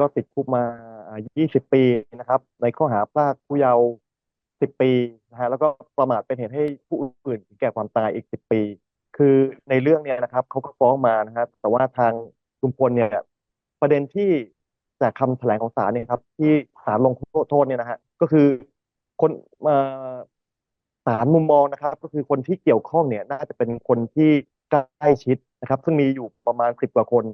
ก็ติดคุกมา 20 ปีนะครับ ในข้อหาพรากผู้เยาว์ 10 ปีนะฮะแล้วก็ประมาทเป็นเหตุให้ผู้อื่นแก่ความตายอีก 10 ปี คือในเรื่องเนี่ยนะครับเขาก็ฟ้องมานะครับ แต่ว่าทางลุงพลเนี่ยประเด็นที่จากคำแถลงของศาลเนี่ยครับที่ศาลลงโทษเนี่ยนะฮะก็คือคนศาลมุมมองนะครับ ก็คือคนที่เกี่ยวข้องเนี่ยน่าจะเป็นคนที่ใกล้ชิดนะครับ ซึ่งมีอยู่ประมาณสิบกว่าคน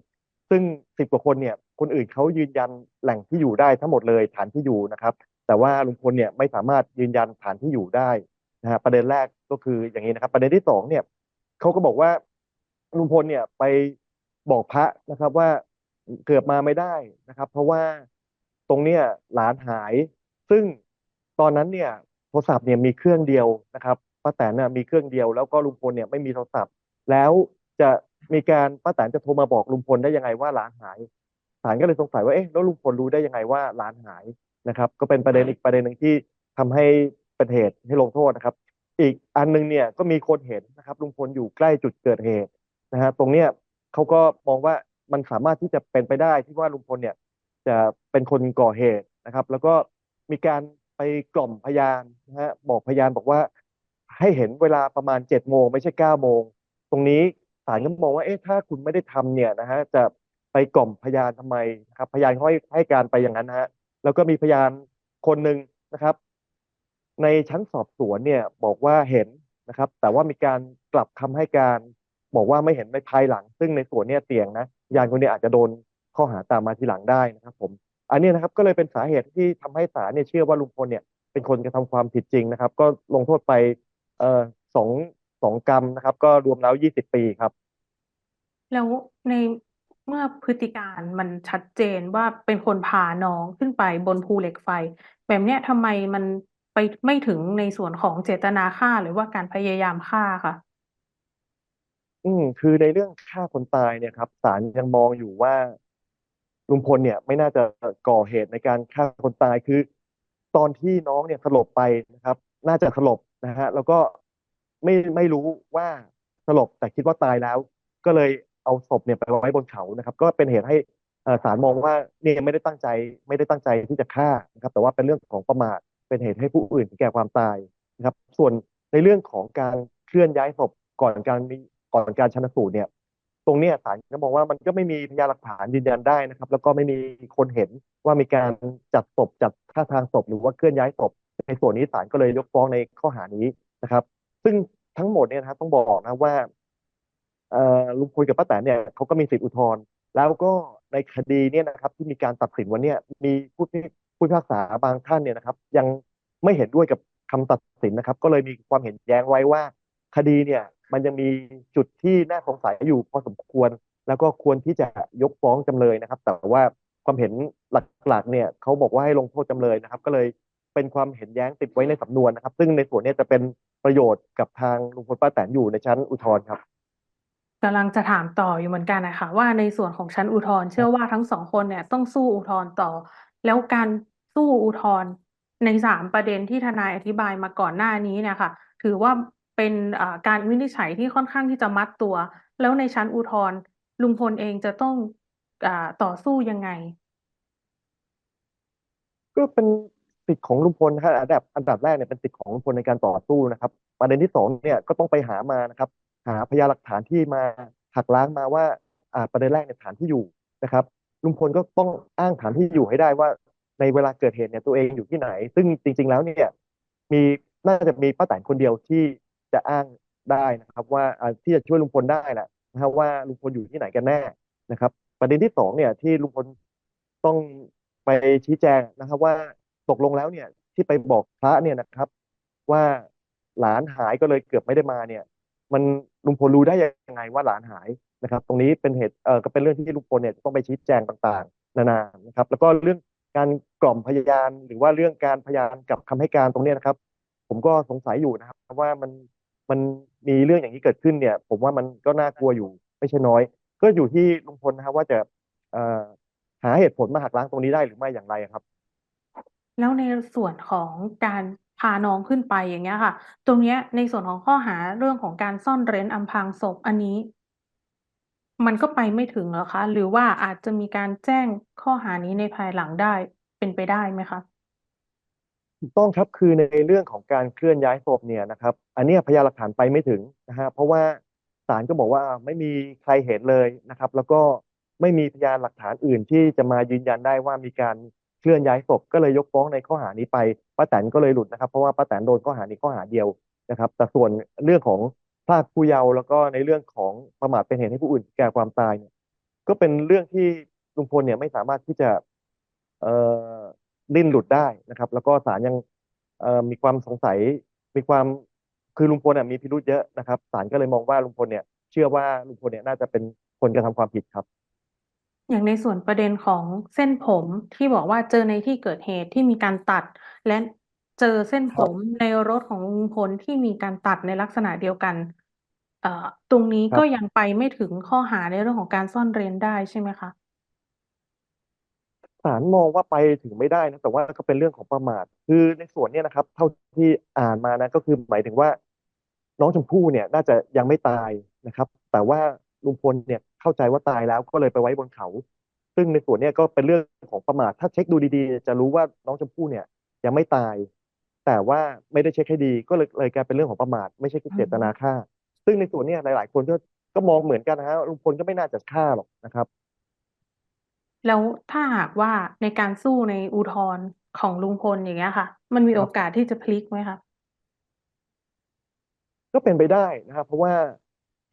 ซึ่งสิบกว่าคนเนี่ยคนอื่นเขายืนยันแหล่งที่อยู่ได้ทั้งหมดเลยฐานที่อยู่นะครับ แต่ว่าลุงพลเนี่ยไม่สามารถยืนยันฐานที่อยู่ได้นะฮะประเด็นแรกก็คืออย่างนี้นะครับ ประเด็นที่สองเนี่ยเขาก็บอกว่าลุงพลเนี่ยไปบอกพระนะครับว่าเกือบมาไม่ได้นะครับ เพราะว่าตรงเนี้ยหลานหาย ซึ่งตอนนั้นเนี่ยโทรศัพท์เนี่ยมีเครื่องเดียวนะครับป้าแตนน่ะมีเครื่องเดียวแล้วก็ลุงพลเนี่ยไม่มีโทรศัพท์ แล้วจะมีการป้าแตนจะโทรมาบอกลุงพลได้ยังไงว่าหลานหายศาลก็เลยสงสัยว่าเอ๊ะแล้วลุงพลรู้ได้ยังไงว่าหลานหายนะครับ ก็เป็นประเด็นอีกประเด็นหนึ่งที่ทำให้เป็นเหตุให้ลงโทษนะครับ อีกอันหนึงเนี่ยก็มีคนเห็นนะครับลุงพลอยู่ใกล้จุดเกิดเหตุนะฮะตรงเนี้ยเขาก็มองว่ามันสามารถที่จะเป็นไปได้ที่ว่าลุงพลเนี่ยจะเป็นคนก่อเหตุนะครับ แล้วก็มีการไปกล่อมพยานนะฮะบอกพยานบอกว่าให้เห็นเวลาประมาณเจ็ดโมงไม่ใช่เก้าโมงตรงนี้ ศาลก็มองว่าเอ๊ะถ้าคุณไม่ได้ทำเนี่ยนะฮะจะไปกล่อมพยานทำไมนะครับพยานเขาให้ให้การไปอย่างนั้นนะฮะแล้วก็มีพยานคนหนึ่งนะครับ ในชั้นสอบสวนเนี่ยบอกว่าเห็นนะครับ แต่ว่ามีการกลับคำให้การบอกว่าไม่เห็นในภายหลัง ซึ่งในส่วนเนี้ยเสี่ยงนะพยานคนนี้อาจจะโดนข้อหาตามมาทีหลังได้นะครับ ผม อันนี้นะครับก็เลยเป็นสาเหตุที่ทำให้ศาลเนี่ยเชื่อว่าลุงพลเนี่ยเป็นคนกระทำความผิดจริงนะครับ ก็ลงโทษไปเอ่อสองสองกรรมนะครับ ก็รวมแล้วยี่สิบปีครับ แล้วในเมื่อพฤติการมันชัดเจนว่า เป็นคนพาน้องขึ้นไปบนภูเหล็กไฟ แบบเนี้ยทำไมมันไปไม่ถึงในส่วนของเจตนาฆ่า หรือว่าการพยายามฆ่าคะ อืม คือในเรื่องฆ่าคนตายเนี่ยครับ ศาลยังมองอยู่ว่า ลุงพลเนี่ยไม่น่าจะก่อเหตุในการฆ่าคนตาย คือตอนที่น้องเนี่ยสลบไปนะครับ น่าจะสลบนะฮะแล้วก็ไม่ ไม่รู้ว่าสลบ แต่คิดว่าตายแล้ว ก็เลย เอาศพเนี่ยไปไว้บนเขานะครับ ก็เป็นเหตุให้ศาลมองว่าเนี่ยไม่ได้ตั้งใจไม่ได้ตั้งใจที่จะฆ่านะครับ แต่ว่าเป็นเรื่องของประมาทเป็นเหตุให้ผู้อื่นถึงแก่ความตายนะครับ ส่วนในเรื่องของการเคลื่อนย้ายศพก่อนการมีก่อนการชนสูตรเนี่ย ตรงนี้ศาลก็มองว่ามันก็ไม่มีพยานหลักฐานยืนยันได้นะครับ แล้วก็ไม่มีคนเห็นว่ามีการจัดศพจัดท่าทางศพหรือว่าเคลื่อนย้ายศพในส่วนนี้ศาลก็เลยยกฟ้องในข้อหานี้นะครับ ซึ่งทั้งหมดเนี่ยนะครับต้องบอกนะว่า ลุงพลกับป้าแตนเนี่ยเขาก็มีสิทธิอุทธรณ์แล้วก็ในคดีเนี่ยนะครับที่มีการตัดสินวันนี้มีผู้พิผู้พิพากษาบางท่านเนี่ยนะครับ ยังไม่เห็นด้วยกับคำตัดสินนะครับ ก็เลยมีความเห็นแย้งไว้ว่า คดีเนี่ยมันยังมีจุดที่น่าสงสัยอยู่พอสมควร แล้วก็ควรที่จะยกฟ้องจำเลยนะครับ แต่ว่าความเห็นหลักๆเนี่ยเขาบอกว่าให้ลงโทษจำเลยนะครับ ก็เลยเป็นความเห็นแย้งติดไว้ในสำนวนนะครับ ซึ่งในส่วนนี้จะเป็นประโยชน์กับทางลุงพลป้าแตนอยู่ในชั้นอุทธรณ์ครับ กำลังจะถามต่ออยู่เหมือนกันนะคะว่า ในส่วนของชั้นอุทธรณ์เชื่อว่าทั้งสองคนเนี่ยต้องสู้อุทธรณ์ต่อ แล้วการสู้อุทธรณ์ในสามประเด็นที่ทนายอธิบายมาก่อนหน้านี้เนี่ยค่ะ ถือว่าเป็นอ่าการวินิจฉัยที่ค่อนข้างที่จะมัดตัว แล้วในชั้นอุทธรณ์ลุงพลเองจะต้องอ่าต่อสู้ยังไง ก็เป็นสิทธิ์ของลุงพลนะครับอันดับอันดับแรกเนี่ยเป็นสิทธิ์ของลุงพลในการต่อสู้นะครับ ประเด็นที่สองเนี่ยก็ต้องไปหามานะครับ หาพยานหลักฐานที่มาหักล้างมาว่าอ่าประเด็นแรกเนี่ยฐานที่อยู่นะครับลุงพลก็ต้องอ้างฐานที่อยู่ให้ได้ว่า ในเวลาเกิดเหตุเนี่ยตัวเองอยู่ที่ไหน ซึ่งจริง ๆ แล้วเนี่ยมีน่าจะมีป้าแตนคนเดียวที่จะอ้างได้นะครับว่าอ่าที่จะช่วยลุงพลได้แหละนะครับว่าลุงพลอยู่ที่ไหนกันแน่นะครับ ประเด็นที่สองเนี่ยที่ลุงพลต้องไปชี้แจงนะครับ ว่าตกลงแล้วเนี่ยที่ไปบอกพระเนี่ยนะครับ ว่าหลานหายก็เลยเกือบไม่ได้มาเนี่ย มันลุงพลรู้ได้ยังไงว่าหลานหายนะครับ ตรงนี้เป็นเหตุเอ่อก็เป็นเรื่องที่ลุงพลเนี่ยต้องไปชี้แจงต่างๆ นานานะครับ แล้วก็เรื่องการกล่อมพยาน หรือว่าเรื่องการพยานกับคำให้การตรงนี้นะครับ ผมก็สงสัยอยู่นะครับว่ามันมันมีเรื่องอย่างนี้เกิดขึ้นเนี่ย ผมว่ามันก็น่ากลัวอยู่ไม่ใช่น้อย ก็อยู่ที่ลุงพลนะครับว่าจะเอ่อหาเหตุผลมาหักล้างตรงนี้ได้หรือไม่อย่างไรครับ แล้วในส่วนของการ พาน้องขึ้นไปอย่างเงี้ยค่ะ ตรงเนี้ยในส่วนของข้อหาเรื่องของการซ่อนเร้นอำพรางศพอันนี้ มันก็ไปไม่ถึงเหรอคะ หรือว่าอาจจะมีการแจ้งข้อหานี้ในภายหลังได้เป็นไปได้ไหมคะ?ถูกต้องครับคือในเรื่องของการเคลื่อนย้ายศพเนี่ยนะครับ อันเนี้ยพยานหลักฐานไปไม่ถึงนะครับเพราะว่าศาลก็บอกว่าไม่มีใครเห็นเลยนะครับ แล้วก็ไม่มีพยานหลักฐานอื่นที่จะมายืนยันได้ว่ามีการ เคลื่อนย้ายศพก็เลยยกฟ้องในข้อหานี้ไปป้าแตนก็เลยหลุดนะครับ เพราะว่าป้าแตนโดนข้อหานี้ข้อหาเดียวนะครับ แต่ส่วนเรื่องของพรากผู้เยาว์แล้วก็ในเรื่องของประมาทเป็นเหตุให้ผู้อื่นแก่ความตายเนี่ยก็เป็นเรื่องที่ลุงพลเนี่ยไม่สามารถที่จะเอ่อดิ้นหลุดได้นะครับ แล้วก็ศาลยังเอ่อมีความสงสัยมีความคือลุงพลอะมีพิรุธเยอะนะครับศาลก็เลยมองว่าลุงพลเนี่ยเชื่อว่าลุงพลเนี่ยน่าจะเป็นคนกระทำความผิดครับ อย่างในส่วนประเด็นของเส้นผมที่บอกว่าเจอในที่เกิดเหตุที่มีการตัด และเจอเส้นคผครับมในรถของลุงพลที่มีการตัดในลักษณะเดียวกัน เอ่อ ตรงนี้ครกั็บ ยังไปไม่ถึงข้อหาในเรื่องของการซ่อนเร้นได้ใช่ไหมคะ?ศาลมองว่าไปถึงไม่ได้นะแต่ว่าก็เป็นเรื่องของประมาท คือในส่วนเนี้ยนะครับ เท่าที่อ่านมานะก็คือหมายถึงว่า น้องชมพู่เนี่ย น่าจะยังไม่ตายนะครับ แต่ว่าลุงพลเนี่ย เข้าใจว่าตายแล้วก็เลยไปไว้บนเขา ซึ่งในส่วนเนี้ยก็เป็นเรื่องของประมาทถ้าเช็กดูดีๆ จะรู้ว่าน้องชมพู่เนี่ยยังไม่ตาย แต่ว่าไม่ได้เช็กให้ดีก็เลยเลยกลายเป็นเรื่องของประมาทไม่ใช่อืเจตนามฆ่า ซึ่งในส่วนเนี้ยหลาย ๆ คนก็ก็มองเหมือนกันนะครับลุงพลก็ไม่น่าจะฆ่าหรอกนะครับ แล้วถ้าหากว่าในการสู้ในอุทธรณ์ของลุงพลอย่างเงี้ยค่ะ มันมีคโรอับกาสที่จะพลิกไหมคะ?ก็เป็นไปได้นะครับ เพราะว่า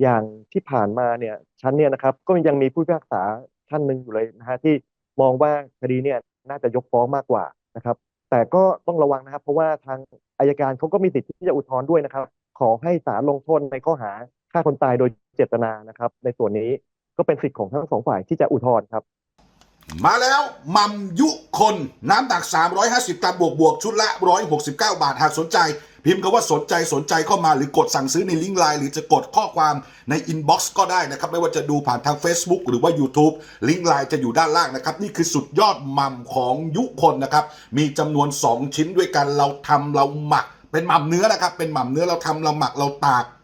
อย่างที่ผ่านมาเนี่ย ชั้นเนี่ยนะครับก็ยังมีผู้พิพากษาท่านหนึ่งอยู่เลยนะครับที่มองว่าคดีเนี่ยน่าจะยกฟ้องมากกว่านะครับ แต่ก็ต้องระวังนะครับ เพราะว่าทางอัยการเขาก็มีสิทธิ์ที่จะอุทธรณ์ด้วยนะครับ ขอให้ศาลลงโทษในข้อหาฆ่าคนตายโดยเจตนานะครับ ในส่วนนี้ก็เป็นสิทธิ์ของทั้ง2ฝ่ายที่จะอุทธรณ์ครับมาแล้วม่ำยุคนน้ำหนัก 350กรัมบวกๆชุดละ 169 บาท หากสนใจ พิมพ์คำว่าสนใจสนใจเข้ามาหรือกดสั่งซื้อในลิงก์ไลน์หรือจะกดข้อความในอินบ็อกซ์ก็ได้นะครับ ไม่ว่าจะดูผ่านทาง Facebook หรือว่า YouTube ลิงก์ไลน์จะอยู่ด้านล่างนะครับ นี่คือสุดยอดหม่ำของยุคนนะครับ มีจำนวน 2 ชิ้นด้วยกันเราทำเราหมัก เป็นหม่ำเนื้อนะครับเป็นหม่ำเนื้อเราทำเราหมักเราตาก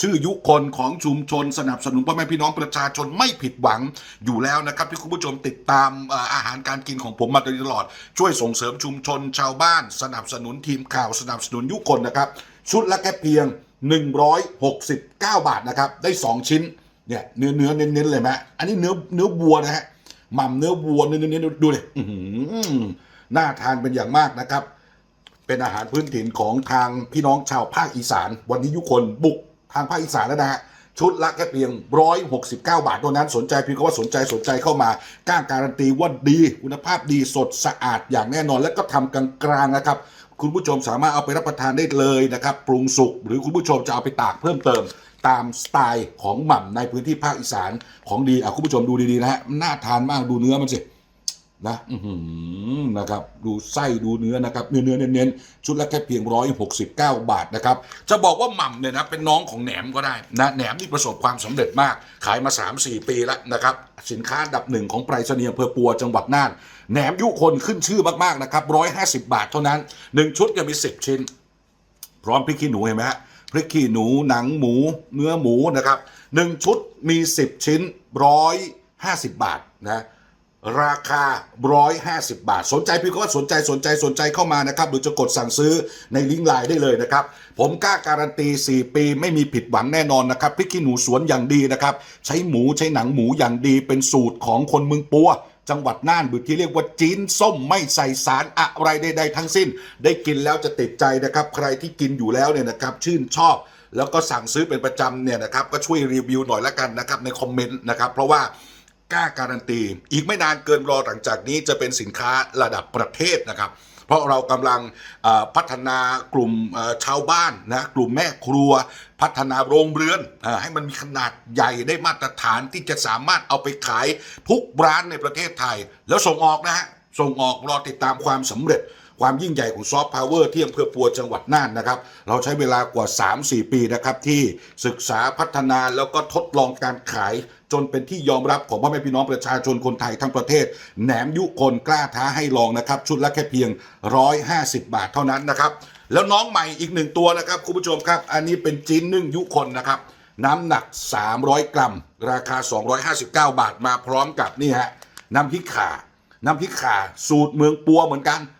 ชื่อยุคนของชุมชนสนับสนุนพ่อแม่พี่น้องประชาชนไม่ผิดหวังอยู่แล้วนะครับ ที่คุณผู้ชมติดตามอาหารการกินของผมมาโดยตลอด ช่วยส่งเสริมชุมชนชาวบ้าน สนับสนุนทีมข่าวสนับสนุนยุคนนะครับ ชุดละแค่เพียง 169 บาทนะครับ ได้ 2 ชิ้นเนี่ยเนื้อเนื้อเน้นๆเลยไหมอันนี้เนื้อเนื้อวัวนะฮะหม่ำเนื้อวัวเนื้อเนื้อดูเลยน่าทานเป็นอย่างมากนะครับ เป็นอาหารพื้นถิ่นของทางพี่น้องชาวภาคอีสาน วันนี้ยุคนบุก ทางภาคอีสานแล้วนะฮะชุดละแค่เพียง 169 บาทเท่านั้นสนใจพิมพ์คำว่าสนใจสนใจเข้ามาก้าการันตีว่าดี คุณภาพดีสดสะอาดอย่างแน่นอน และก็ทำกลางๆนะครับ คุณผู้ชมสามารถเอาไปรับประทานได้เลยนะครับ ปรุงสุกหรือคุณผู้ชมจะเอาไปตากเพิ่มเติม ตามสไตล์ของหม่ำในพื้นที่ภาคอีสานของดีอะคุณผู้ชมดูดีๆนะฮะน่าทานมากดูเนื้อมันสิ นะอื้อหือนะครับดูไส้ดูเนื้อนะครับเนื้อเนื้อเน้นๆชุดละแค่เพียง 169 บาทนะครับจะบอกว่าหม่ำเนี่ยนะเป็นน้องของแหนมก็ได้นะแหนมนี่ประสบความสำเร็จมาก ขายมา 3-4 ปีแล้วนะครับสินค้าดับหนึ่งของไปรษณีย์อำเภอปัวจังหวัดน่านแหนมยุคนขึ้นชื่อมากๆนะครับ 150 บาทเท่านั้น 1 ชุดจะมี 10 ชิ้น พร้อมพริกขี้หนูเห็นไหมฮะพริกขี้หนูหนังหมู เนื้อหมูนะครับหนึ่งชุดมี 10 ชิ้น 150 บาทนะ ราคา 150 บาท สนใจพี่ก็ว่าสนใจสนใจสนใจเข้ามานะครับ หรือจะกดสั่งซื้อในลิงก์ไลน์ได้เลยนะครับ ผมกล้าการันตี 4 ปีไม่มีผิดหวังแน่นอนนะครับพริกขี้หนูสวนอย่างดีนะครับ ใช้หมูใช้หนังหมูอย่างดีเป็นสูตรของคนเมืองปัวจังหวัดน่านหรือที่เรียกว่าจีนส้มไม่ใส่สารอะไรใดๆทั้งสิ้น ได้กินแล้วจะติดใจนะครับ ใครที่กินอยู่แล้วเนี่ยนะครับ ชื่นชอบ แล้วก็สั่งซื้อเป็นประจำเนี่ยนะครับ ก็ช่วยรีวิวหน่อยละกันนะครับในคอมเมนต์นะครับ เพราะว่า กล้าการันตี อีกไม่นานเกินรอหลังจากนี้จะเป็นสินค้าระดับประเทศนะครับ เพราะเรากำลังพัฒนากลุ่มชาวบ้านนะกลุ่มแม่ครัว พัฒนาโรงเรือนอให้มันมีขนาดใหญ่ได้มาตรฐานที่จะสามารถเอาไปขายทุกร้านในประเทศไทย แล้วส่งออกนะฮะส่งออกรอติดตามความสำเร็จ ความยิ่งใหญ่ของซอฟต์พาวเวอร์ที่อำเภอปัวจังหวัดน่านนะครับ เราใช้เวลากว่า 3-4 ปีนะครับ ที่ศึกษาพัฒนาแล้วก็ทดลองการขายจนเป็นที่ยอมรับของพ่อแม่พี่น้องประชาชนคนไทยทั้งประเทศ แหนมยุคนกล้าท้าให้ลองนะครับ ชุดละแค่เพียง 150 บาทเท่านั้นนะครับ แล้วน้องใหม่อีกหนึ่งตัวนะครับคุณผู้ชมครับ อันนี้เป็นจีนนึ่งยุคนนะครับ น้ำหนัก 300 กรัม ราคา 259 บาทมาพร้อมกับนี่ฮะน้ำพริกข่าน้ำพริกข่าสูตรเมืองปัวเหมือนกัน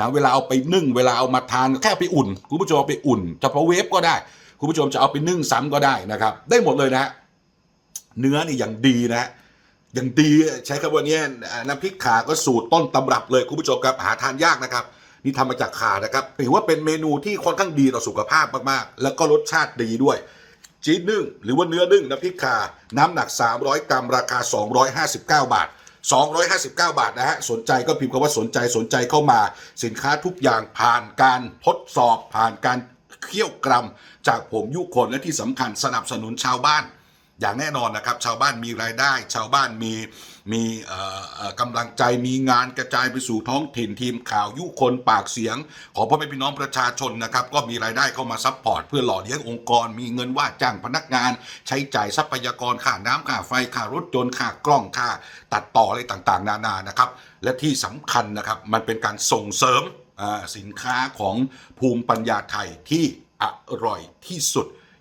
นะเวลาเอาไปนึ่ง เวลาเอามาทานแค่ไปอุ่น คุณผู้ชมเอาไปอุ่นจะพอเวฟก็ได้ คุณผู้ชมจะเอาไปนึ่งซ้ำก็ได้นะครับ ได้หมดเลยนะเนื้อนี่อย่างดีนะอย่างดีใช้คำว่านี่น้ำพริกขาก็สูตรต้นตำรับเลยคุณผู้ชมครับหาทานยากนะครับนี่ทำมาจากขานะครับถือว่าเป็นเมนูที่ค่อนข้างดีต่อสุขภาพมากๆ แล้วก็รสชาติดีด้วยจีนนึ่งหรือว่าเนื้อนึ่งน้ำพริกขาน้ำหนัก 300 กรัมราคา 259 บาท 259 บาทนะฮะ สนใจก็พิมพ์คำว่าสนใจสนใจเข้ามา สินค้าทุกอย่างผ่านการทดสอบผ่านการเคี่ยวกรัมจากผมยุคนและที่สำคัญสนับสนุนชาวบ้าน อย่างแน่นอนนะครับ ชาวบ้านมีรายได้ ชาวบ้านมีมีกำลังใจมีงานกระจายไปสู่ท้องถิ่นทีมข่าวยุคนปากเสียง ของพ่อแม่พี่น้องประชาชนนะครับก็มีรายได้เข้ามาซัพพอร์ตเพื่อหล่อเลี้ยงองค์กร มีเงินว่าจ้างพนักงาน ใช้จ่ายทรัพยากรค่าน้ำค่าไฟค่ารถยนต์ค่ากล้องค่าตัดต่ออะไรต่างๆ นานานะครับและที่สำคัญนะครับมันเป็นการส่งเสริมสินค้าของภูมิปัญญาไทยที่อร่อยที่สุด